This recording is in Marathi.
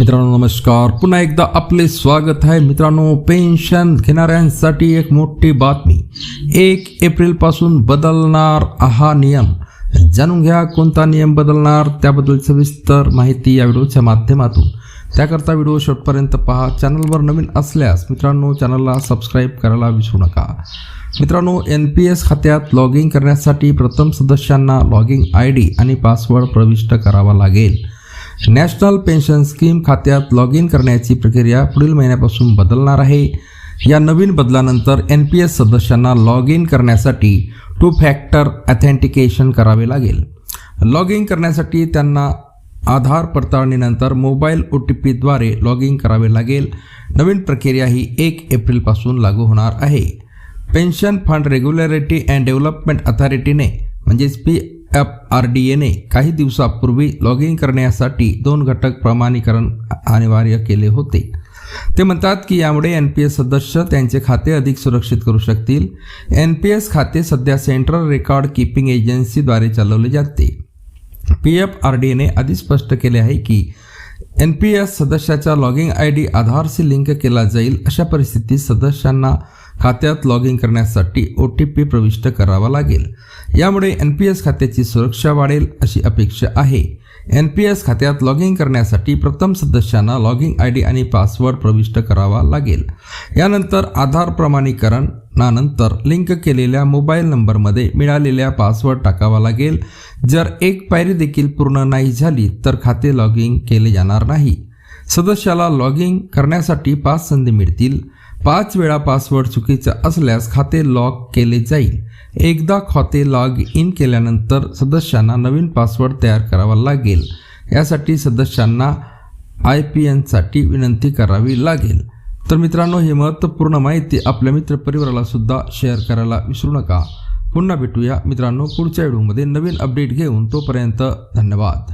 मित्रांनो नमस्कार. पुन्हा एकदा आपले स्वागत आहे. मित्रांनो पेन्शन घेणाऱ्यांसाठी एक मोठी बातमी. एक एप्रिलपासून बदलणार हा नियम. जाणून घ्या कोणता नियम बदलणार त्याबद्दल सविस्तर माहिती या व्हिडिओच्या माध्यमातून. त्याकरता व्हिडिओ शेवटपर्यंत पहा. चॅनलवर नवीन असल्यास मित्रांनो चॅनलला सबस्क्राईब करायला विसरू नका. मित्रांनो एन पी एस खात्यात लॉग इन करण्यासाठी प्रथम सदस्यांना लॉगिंग आय डी आणि पासवर्ड प्रविष्ट करावा लागेल. नॅशनल पेन्शन स्कीम खात्यात लॉग इन करण्याची प्रक्रिया पुढील महिन्यापासून बदलणार आहे. या नवीन बदलानंतर एन पी एस सदस्यांना लॉग इन करण्यासाठी टू फॅक्टर ॲथेंटिकेशन करावे लागेल. लॉग इन करण्यासाठी त्यांना आधार पडताळणीनंतर मोबाईल ओ टी पीद्वारे लॉग इन करावे लागेल. नवीन प्रक्रिया ही एक एप्रिलपासून लागू होणार आहे. Pension fund regularity and development अथॉरिटीने म्हणजेच पी एफ आर डी एने काही दिवसापूर्वी लॉग इन करण्यासाठी दोन घटक प्रमाणीकरण अनिवार्य केले होते. ते म्हणतात की यामुळे एन पी एस सदस्य त्यांचे खाते अधिक सुरक्षित करू शकतील. एन पी एस खाते सध्या सेंट्रल रेकॉर्ड कीपिंग एजन्सीद्वारे चालवले जाते. पी एफ आर डी एने आधी स्पष्ट केले आहे की एन पी एस सदस्याचा लॉगिंग आय डी आधारशी लिंक केला जाईल अशा परिस्थितीत सदस्यांना खात्यात लॉग इन करण्यासाठी ओ टी पी प्रविष्ट करावा लागेल. यामुळे एन पी एस खात्याची सुरक्षा वाढेल अशी अपेक्षा आहे. एन पी एस खात्यात लॉग इन करण्यासाठी प्रथम सदस्यांना लॉग इन आय डी आणि पासवर्ड प्रविष्ट करावा लागेल. यानंतर आधार प्रमाणीकरणानंतर लिंक केलेल्या मोबाईल नंबरमध्ये मिळालेल्या पासवर्ड टाकावा लागेल. जर एक पायरी देखील पूर्ण नाही झाली तर खाते लॉग इन केले जाणार नाही. सदस्याला लॉग इन करण्यासाठी पाच संधी मिळतील. पाच वेळा पासवर्ड चुकीचा असल्यास खाते लॉक केले जाईल. एकदा खाते लॉग इन केल्यानंतर सदस्यांना नवीन पासवर्ड तयार करावा लागेल. यासाठी सदस्यांना आय पी एनसाठी विनंती करावी लागेल. तर मित्रांनो ही महत्त्वपूर्ण माहिती आपल्या मित्रपरिवाराला सुद्धा शेअर करायला विसरू नका. पुन्हा भेटूया मित्रांनो पुढच्या व्हिडिओमध्ये. नवीन अपडेट घेऊन तोपर्यंत धन्यवाद.